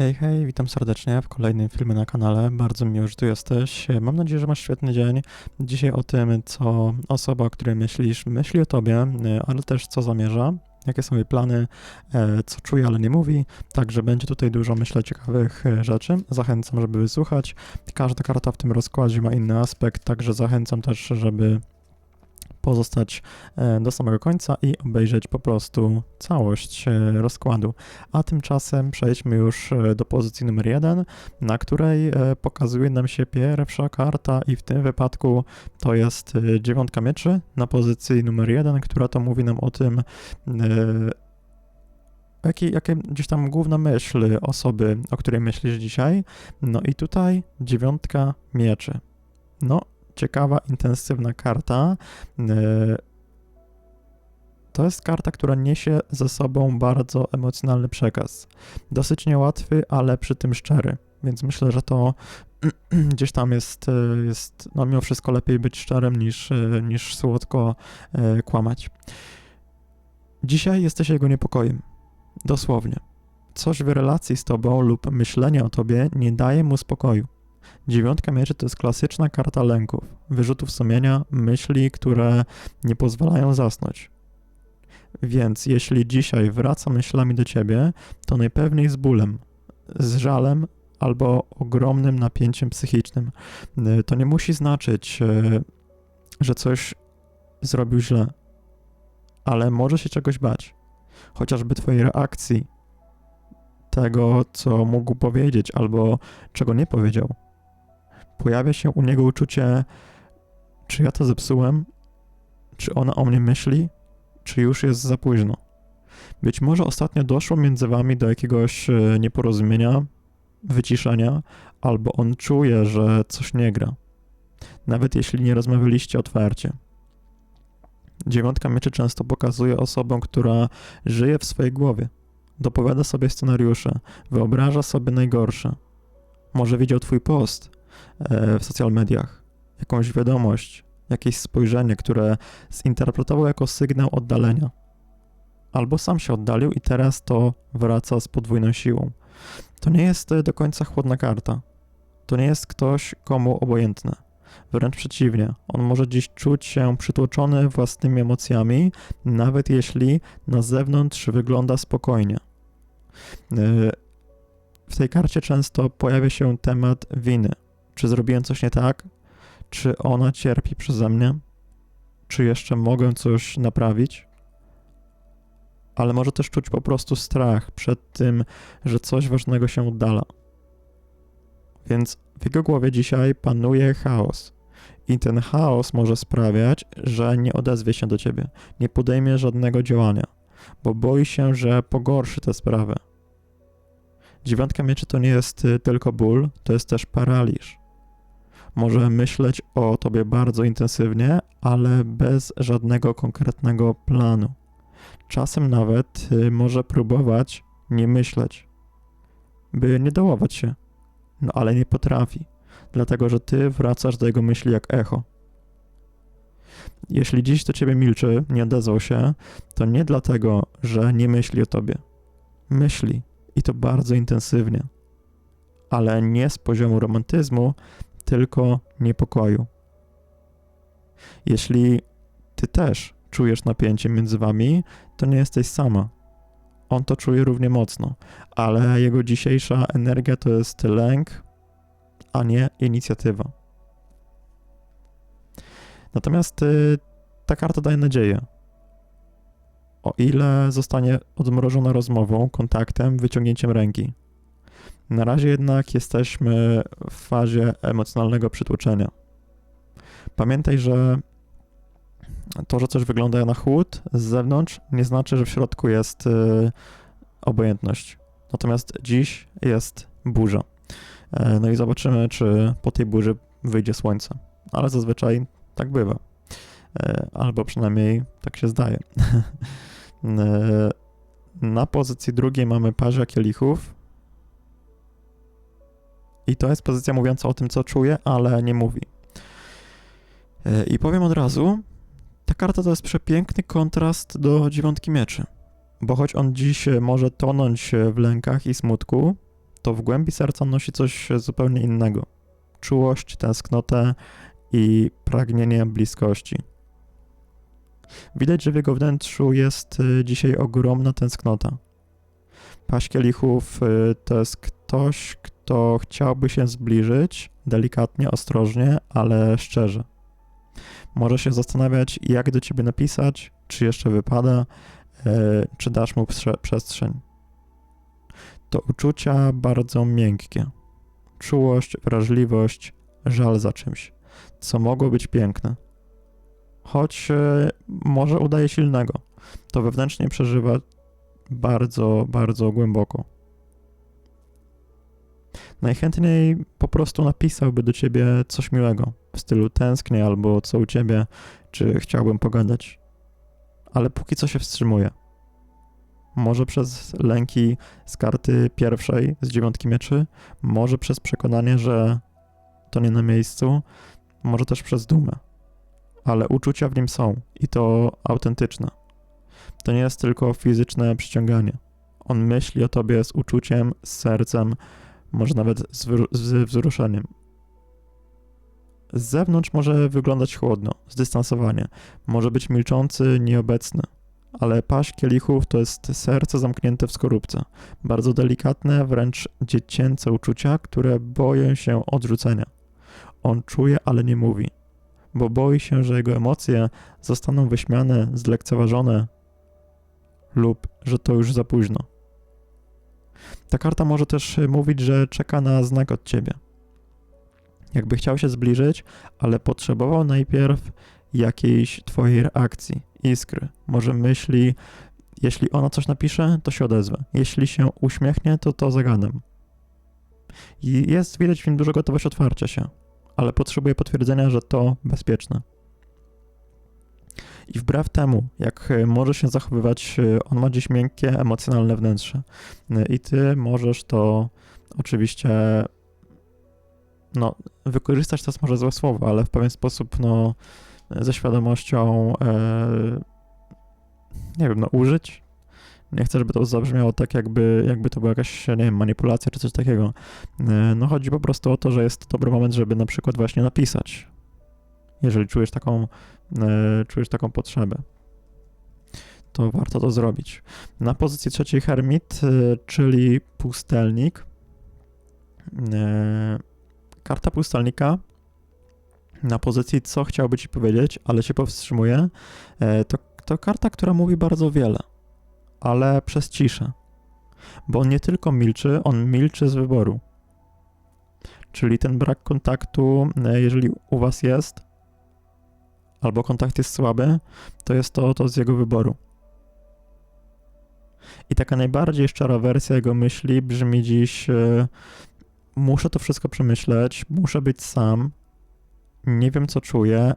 Hej, hej, witam serdecznie w kolejnym filmie na kanale. Bardzo miło, że tu jesteś. Mam nadzieję, że masz świetny dzień. Dzisiaj o tym, co osoba, o której myślisz, myśli o tobie, ale też co zamierza, jakie są jej plany, e, co czuje, ale nie mówi. Także będzie tutaj dużo, myślę, ciekawych e, rzeczy. Zachęcam, żeby wysłuchać. Każda karta w tym rozkładzie ma inny aspekt, także zachęcam też, żeby pozostać e, do samego końca i obejrzeć po prostu całość e, rozkładu. A tymczasem przejdźmy już e, do pozycji numer jeden, na której pokazuje nam się pierwsza karta i w tym wypadku to jest dziewiątka mieczy na pozycji numer jeden, która to mówi nam o tym, jakie, jakie gdzieś tam główna myśl osoby, o której myślisz dzisiaj. No i tutaj dziewiątka mieczy. No, ciekawa, intensywna karta. E, to jest karta, która niesie ze sobą bardzo emocjonalny przekaz. Dosyć niełatwy, ale przy tym szczery. Więc myślę, że to gdzieś tam jest, e, jest no mimo wszystko lepiej być szczerym niż, e, niż słodko kłamać. Dzisiaj jesteś jego niepokojem. Dosłownie. Coś w relacji z tobą lub myślenie o tobie nie daje mu spokoju. Dziewiątka mieczy to jest klasyczna karta lęków, wyrzutów sumienia, myśli, które nie pozwalają zasnąć. Więc jeśli dzisiaj wraca myślami do ciebie, to najpewniej z bólem, z żalem albo ogromnym napięciem psychicznym. To nie musi znaczyć, e, że coś zrobił źle, ale może się czegoś bać. Chociażby twojej reakcji, tego, co mógł powiedzieć albo czego nie powiedział pojawia się u niego uczucie, czy ja to zepsułem, czy ona o mnie myśli, czy już jest za późno. Być może ostatnio doszło między wami do jakiegoś e, nieporozumienia, wyciszenia, albo on czuje, że coś nie gra, nawet jeśli nie rozmawialiście otwarcie. Dziewiątka mieczy często pokazuje osobę, która żyje w swojej głowie, dopowiada sobie scenariusze, wyobraża sobie najgorsze. Może widział twój post, w social mediach, jakąś wiadomość, jakieś spojrzenie, które zinterpretował jako sygnał oddalenia. Albo sam się oddalił i teraz to wraca z podwójną siłą. To nie jest do końca chłodna karta. To nie jest ktoś, komu obojętne. Wręcz przeciwnie, on może dziś czuć się przytłoczony własnymi emocjami, nawet jeśli na zewnątrz wygląda spokojnie. E, w tej karcie często pojawia się temat winy, czy zrobiłem coś nie tak? Czy ona cierpi przeze mnie? Czy jeszcze mogę coś naprawić? Ale może też czuć po prostu strach przed tym, że coś ważnego się oddala. Więc w jego głowie dzisiaj panuje chaos. I ten chaos może sprawiać, że nie odezwie się do ciebie, nie podejmie żadnego działania, bo boi się, że pogorszy tę sprawę. Dziewiątka mieczy to nie jest y, tylko ból, to jest też paraliż może myśleć o tobie bardzo intensywnie, ale bez żadnego konkretnego planu. Czasem nawet y, może próbować nie myśleć, by nie dołować się, no ale nie potrafi, dlatego że ty wracasz do jego myśli jak echo. Jeśli dziś do ciebie milczy, nie odezwał się, to nie dlatego, że nie myśli o tobie. Myśli i to bardzo intensywnie, ale nie z poziomu romantyzmu, tylko niepokoju. Jeśli ty też czujesz napięcie między wami, to nie jesteś sama. On to czuje równie mocno, ale jego dzisiejsza energia to jest lęk, a nie inicjatywa. Natomiast y, ta karta daje nadzieję. O ile zostanie odmrożona rozmową, kontaktem, wyciągnięciem ręki. Na razie jednak jesteśmy w fazie emocjonalnego przytłoczenia. Pamiętaj, że to, że coś wygląda na chłód z zewnątrz, nie znaczy, że w środku jest y, obojętność. Natomiast dziś jest burza. E, no i zobaczymy, czy po tej burzy wyjdzie słońce. Ale zazwyczaj tak bywa. E, albo przynajmniej tak się zdaje. E, na pozycji drugiej mamy parze kielichów, i to jest pozycja mówiąca o tym, co czuje, ale nie mówi. E, I powiem od razu, ta karta to jest przepiękny kontrast do dziewiątki mieczy. Bo choć on dziś może tonąć w lękach i smutku, to w głębi serca nosi coś zupełnie innego. Czułość, tęsknotę i pragnienie bliskości. Widać, że w jego wnętrzu jest y, dzisiaj ogromna tęsknota. Paś kielichów y, to jest ktoś, kto chciałby się zbliżyć delikatnie, ostrożnie, ale szczerze. Może się zastanawiać, jak do ciebie napisać, czy jeszcze wypada, y, czy dasz mu przestrzeń. To uczucia bardzo miękkie. Czułość, wrażliwość, żal za czymś, co mogło być piękne choć e, może udaje silnego. To wewnętrznie przeżywa bardzo, bardzo głęboko. Najchętniej po prostu napisałby do ciebie coś miłego, w stylu tęsknię albo co u ciebie, czy chciałbym pogadać. Ale póki co się wstrzymuje. Może przez lęki z karty pierwszej, z dziewiątki mieczy, może przez przekonanie, że to nie na miejscu, może też przez dumę ale uczucia w nim są i to autentyczne. To nie jest tylko fizyczne przyciąganie. On myśli o tobie z uczuciem, z sercem, może nawet z, z wzruszeniem. Z zewnątrz może wyglądać chłodno, zdystansowanie, może być milczący, nieobecny, ale paść kielichów to jest serce zamknięte w skorupce. Bardzo delikatne, wręcz dziecięce uczucia, które boją się odrzucenia. On czuje, ale nie mówi bo boi się, że jego emocje zostaną wyśmiane, zlekceważone lub że to już za późno. Ta karta może też mówić, że czeka na znak od ciebie. Jakby chciał się zbliżyć, ale potrzebował najpierw jakiejś twojej reakcji, iskry. Może myśli, jeśli ona coś napisze, to się odezwę. Jeśli się uśmiechnie, to to zagadam. Jest widać w nim dużo gotowość otwarcia się ale potrzebuje potwierdzenia, że to bezpieczne. I wbrew temu, jak może się zachowywać, on ma dziś miękkie, emocjonalne wnętrze. I ty możesz to oczywiście no, wykorzystać to jest może złe słowo, ale w pewien sposób no, ze świadomością e, nie wiem, no, użyć, nie chcę, żeby to zabrzmiało tak, jakby, jakby to była jakaś, nie wiem, manipulacja czy coś takiego. E, no chodzi po prostu o to, że jest to dobry moment, żeby na przykład właśnie napisać, jeżeli czujesz taką, e, czujesz taką potrzebę. To warto to zrobić. Na pozycji trzeciej Hermit, e, czyli pustelnik. Karta pustelnika na pozycji co chciałby ci powiedzieć, ale się powstrzymuje, to, to karta, która mówi bardzo wiele ale przez ciszę. Bo on nie tylko milczy, on milczy z wyboru. Czyli ten brak kontaktu, e, jeżeli u was jest, albo kontakt jest słaby, to jest to, to z jego wyboru. I taka najbardziej szczera wersja jego myśli brzmi dziś: e, Muszę to wszystko przemyśleć, muszę być sam, nie wiem co czuję,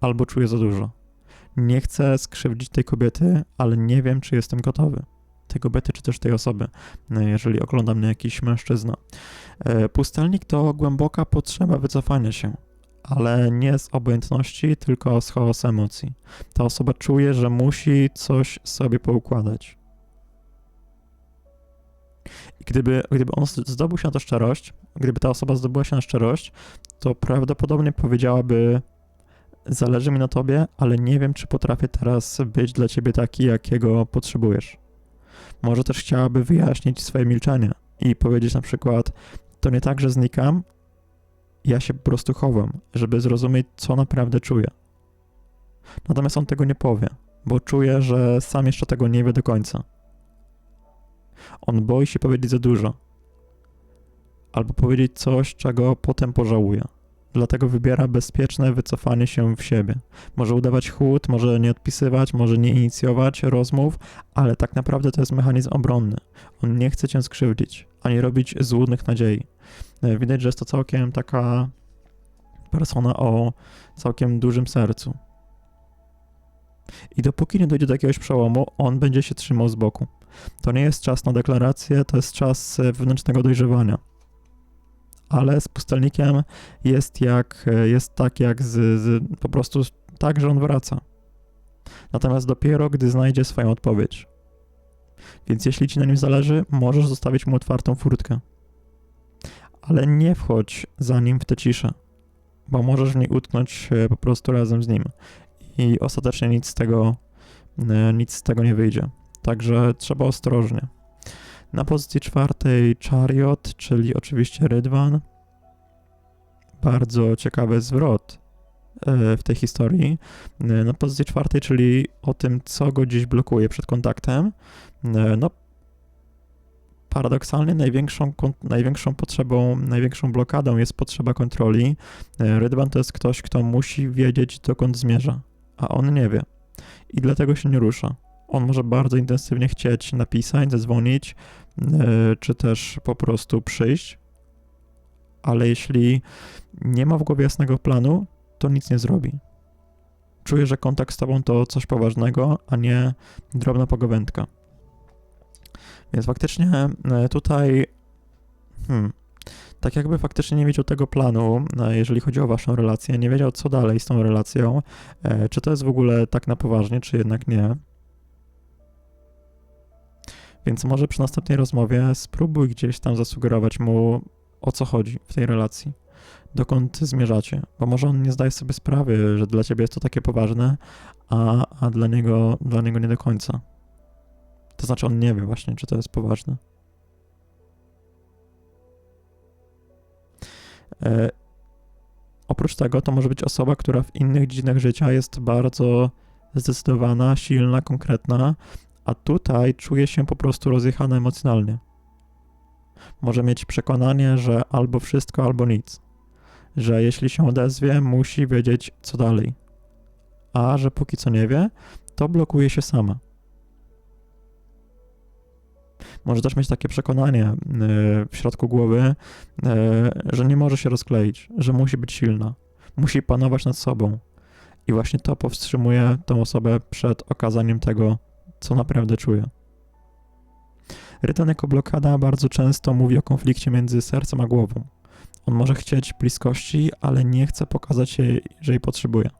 albo czuję za dużo. Nie chcę skrzywdzić tej kobiety, ale nie wiem, czy jestem gotowy. Tej kobiety, czy też tej osoby, e, jeżeli ogląda mnie jakiś mężczyzna. E, pustelnik to głęboka potrzeba wycofania się, ale nie z obojętności, tylko z chaosu emocji. Ta osoba czuje, że musi coś sobie poukładać. I gdyby, gdyby on zdobył się na to szczerość, gdyby ta osoba zdobyła się na szczerość, to prawdopodobnie powiedziałaby Zależy mi na tobie, ale nie wiem, czy potrafię teraz być dla ciebie taki, jakiego potrzebujesz. Może też chciałaby wyjaśnić swoje milczenie i powiedzieć na przykład: To nie tak, że znikam, ja się po prostu chowam, żeby zrozumieć, co naprawdę czuję. Natomiast on tego nie powie, bo czuje, że sam jeszcze tego nie wie do końca. On boi się powiedzieć za dużo, albo powiedzieć coś, czego potem pożałuje dlatego wybiera bezpieczne wycofanie się w siebie. Może udawać chłód, może nie odpisywać, może nie inicjować rozmów, ale tak naprawdę to jest mechanizm obronny. On nie chce cię skrzywdzić, ani robić złudnych nadziei. E, widać, że jest to całkiem taka persona o całkiem dużym sercu. I dopóki nie dojdzie do jakiegoś przełomu, on będzie się trzymał z boku. To nie jest czas na deklarację, to jest czas wewnętrznego dojrzewania ale z pustelnikiem jest jak, jest tak jak z, z, po prostu tak, że on wraca. Natomiast dopiero, gdy znajdzie swoją odpowiedź. Więc jeśli ci na nim zależy, możesz zostawić mu otwartą furtkę. Ale nie wchodź za nim w tę ciszę, bo możesz w niej utknąć po prostu razem z nim i ostatecznie nic z tego, e, nic z tego nie wyjdzie. Także trzeba ostrożnie. Na pozycji czwartej Chariot, czyli oczywiście Rydwan. Bardzo ciekawy zwrot e, w tej historii. E, na pozycji czwartej, czyli o tym, co go dziś blokuje przed kontaktem. No, paradoksalnie największą, największą potrzebą, największą blokadą jest potrzeba kontroli. Rydwan to jest ktoś, kto musi wiedzieć, dokąd zmierza a on nie wie. I dlatego się nie rusza. On może bardzo intensywnie chcieć napisać, zadzwonić, yy, czy też po prostu przyjść, ale jeśli nie ma w głowie jasnego planu, to nic nie zrobi. Czuje, że kontakt z tobą to coś poważnego, a nie drobna pogawędka. Więc faktycznie e, tutaj hmm, tak jakby faktycznie nie wiedział tego planu, e, jeżeli chodzi o waszą relację, nie wiedział co dalej z tą relacją, e, czy to jest w ogóle tak na poważnie, czy jednak nie. Więc może przy następnej rozmowie spróbuj gdzieś tam zasugerować mu, o co chodzi w tej relacji, dokąd zmierzacie, bo może on nie zdaje sobie sprawy, że dla ciebie jest to takie poważne, a, a dla, niego, dla niego nie do końca. To znaczy on nie wie właśnie, czy to jest poważne. E, oprócz tego to może być osoba, która w innych dziedzinach życia jest bardzo zdecydowana, silna, konkretna, a tutaj czuje się po prostu rozjechana emocjonalnie. Może mieć przekonanie, że albo wszystko, albo nic. Że jeśli się odezwie, musi wiedzieć, co dalej. A że póki co nie wie, to blokuje się sama. Może też mieć takie przekonanie e, w środku głowy, e, że nie może się rozkleić, że musi być silna, musi panować nad sobą. I właśnie to powstrzymuje tą osobę przed okazaniem tego, co naprawdę czuje. Rytan jako blokada bardzo często mówi o konflikcie między sercem a głową. On może chcieć bliskości, ale nie chce pokazać jej, że jej potrzebuje.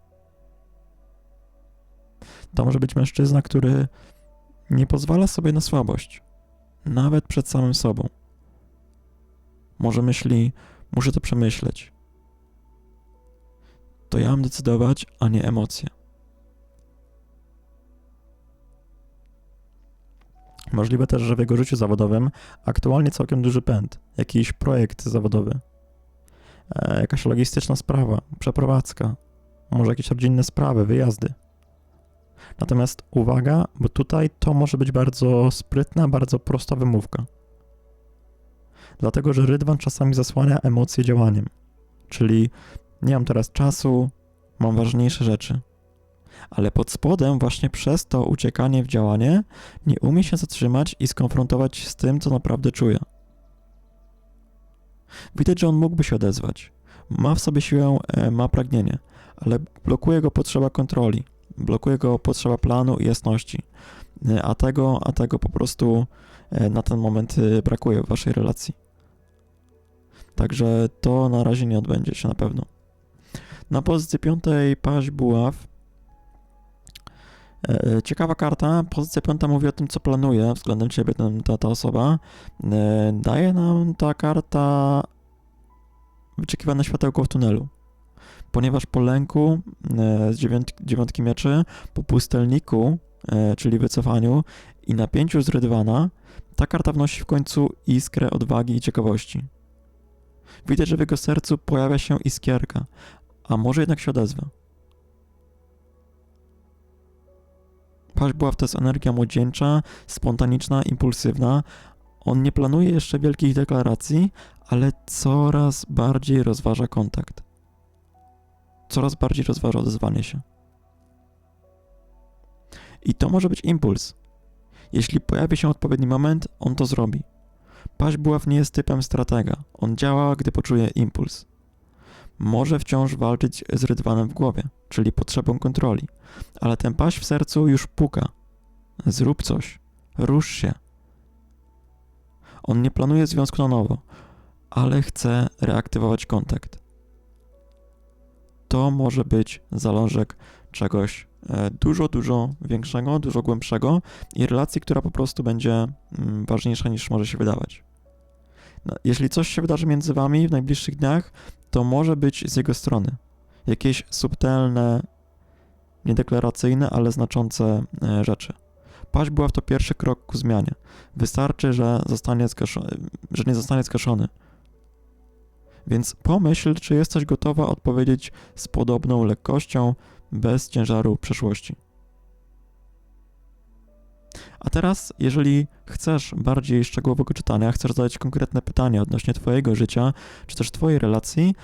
To może być mężczyzna, który nie pozwala sobie na słabość nawet przed samym sobą. Może myśli, muszę to przemyśleć. To ja mam decydować, a nie emocje. Możliwe też, że w jego życiu zawodowym aktualnie całkiem duży pęd, jakiś projekt zawodowy, e, jakaś logistyczna sprawa, przeprowadzka, może jakieś rodzinne sprawy, wyjazdy. Natomiast uwaga, bo tutaj to może być bardzo sprytna, bardzo prosta wymówka. Dlatego, że rydwan czasami zasłania emocje działaniem. Czyli nie mam teraz czasu, mam ważniejsze rzeczy. Ale pod spodem, właśnie przez to uciekanie w działanie, nie umie się zatrzymać i skonfrontować z tym, co naprawdę czuje. Widać, że on mógłby się odezwać. Ma w sobie siłę, e, ma pragnienie, ale blokuje go potrzeba kontroli blokuje go potrzeba planu i jasności. E, a tego, a tego po prostu e, na ten moment e, brakuje w waszej relacji. Także to na razie nie odbędzie się na pewno. Na pozycji piątej paść buław. Ciekawa karta. Pozycja piąta mówi o tym, co planuje względem ciebie ten, ta, ta osoba. Daje nam ta karta wyczekiwane światełko w tunelu ponieważ po lęku e, z dziewiątki mieczy, po pustelniku, e, czyli wycofaniu i napięciu z Rydwana, ta karta wnosi w końcu iskrę odwagi i ciekawości. Widać, że w jego sercu pojawia się iskierka, a może jednak się odezwa. Paść była to jest energia młodzieńcza, spontaniczna, impulsywna. On nie planuje jeszcze wielkich deklaracji, ale coraz bardziej rozważa kontakt coraz bardziej rozważa odezwanie się. I to może być impuls. Jeśli pojawi się odpowiedni moment, on to zrobi. Paź Buław nie jest typem stratega. On działa, gdy poczuje impuls. Może wciąż walczyć z rydwanem w głowie, czyli potrzebą kontroli, ale ten paś w sercu już puka. Zrób coś, rusz się. On nie planuje związku na nowo, ale chce reaktywować kontakt to może być zalążek czegoś e, dużo, dużo większego, dużo głębszego i relacji, która po prostu będzie mm, ważniejsza niż może się wydawać. No, jeśli coś się wydarzy między wami w najbliższych dniach, to może być z jego strony jakieś subtelne, niedeklaracyjne, ale znaczące e, rzeczy. Paść była to pierwszy krok ku zmianie. Wystarczy, że, zostanie że nie zostanie zgaszony. Więc pomyśl, czy jesteś gotowa odpowiedzieć z podobną lekkością, bez ciężaru przeszłości. A teraz, jeżeli chcesz bardziej szczegółowego czytania, chcesz zadać konkretne pytania odnośnie Twojego życia, czy też Twojej relacji,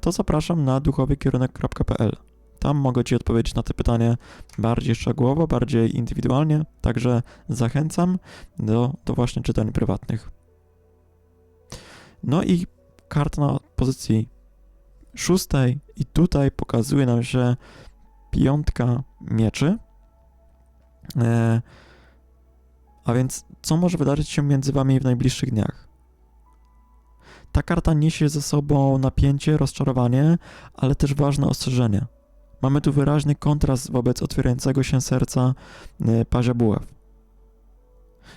to zapraszam na duchowykierunek.pl. Tam mogę Ci odpowiedzieć na te pytanie bardziej szczegółowo, bardziej indywidualnie, także zachęcam do, do właśnie czytań prywatnych. No i karta na pozycji szóstej i tutaj pokazuje nam się piątka mieczy. E, a więc co może wydarzyć się między wami w najbliższych dniach? Ta karta niesie ze sobą napięcie, rozczarowanie, ale też ważne ostrzeżenie. Mamy tu wyraźny kontrast wobec otwierającego się serca e, pazia buław.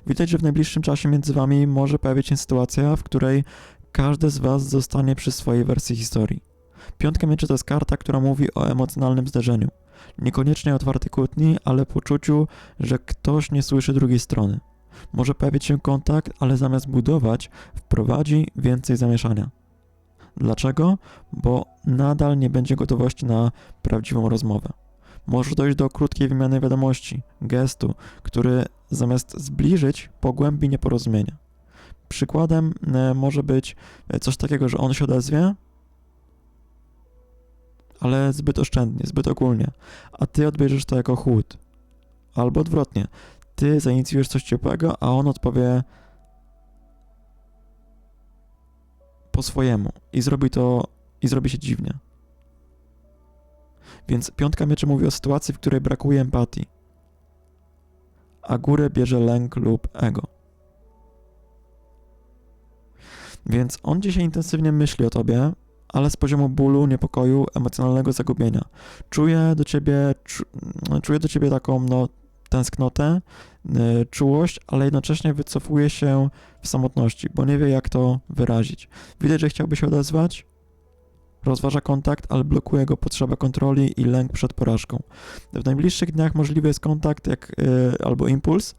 Widać, że w najbliższym czasie między wami może pojawić się sytuacja, w której każdy z was zostanie przy swojej wersji historii. Piątka mieczy to jest karta, która mówi o emocjonalnym zderzeniu. Niekoniecznie otwartej kłótni, ale poczuciu, że ktoś nie słyszy drugiej strony. Może pojawić się kontakt, ale zamiast budować, wprowadzi więcej zamieszania. Dlaczego? Bo nadal nie będzie gotowości na prawdziwą rozmowę. Może dojść do krótkiej wymiany wiadomości, gestu, który zamiast zbliżyć, pogłębi nieporozumienie. Przykładem e, może być e, coś takiego, że on się odezwie, ale zbyt oszczędnie, zbyt ogólnie, a ty odbierzesz to jako chłód. Albo odwrotnie, ty zainicjujesz coś ciepłego, a on odpowie po swojemu i zrobi to, i zrobi się dziwnie. Więc piątka mieczy mówi o sytuacji, w której brakuje empatii, a górę bierze lęk lub ego. Więc on dzisiaj intensywnie myśli o tobie, ale z poziomu bólu, niepokoju, emocjonalnego zagubienia. Czuję do ciebie, czu, czuję do ciebie taką, no, tęsknotę, y, czułość, ale jednocześnie wycofuje się w samotności, bo nie wie, jak to wyrazić. Widać, że chciałby się odezwać, rozważa kontakt, ale blokuje go potrzeba kontroli i lęk przed porażką. W najbliższych dniach możliwy jest kontakt jak, y, albo impuls,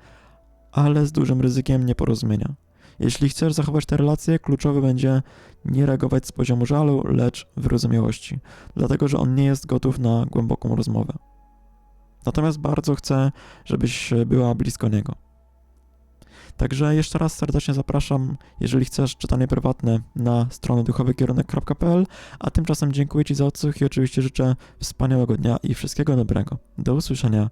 ale z dużym ryzykiem nieporozumienia. Jeśli chcesz zachować te relacje, kluczowe będzie nie reagować z poziomu żalu, lecz wyrozumiałości, dlatego że on nie jest gotów na głęboką rozmowę. Natomiast bardzo chcę, żebyś była blisko niego. Także jeszcze raz serdecznie zapraszam, jeżeli chcesz czytanie prywatne na stronę duchowykierunek.pl, a tymczasem dziękuję Ci za odsłuch i oczywiście życzę wspaniałego dnia i wszystkiego dobrego. Do usłyszenia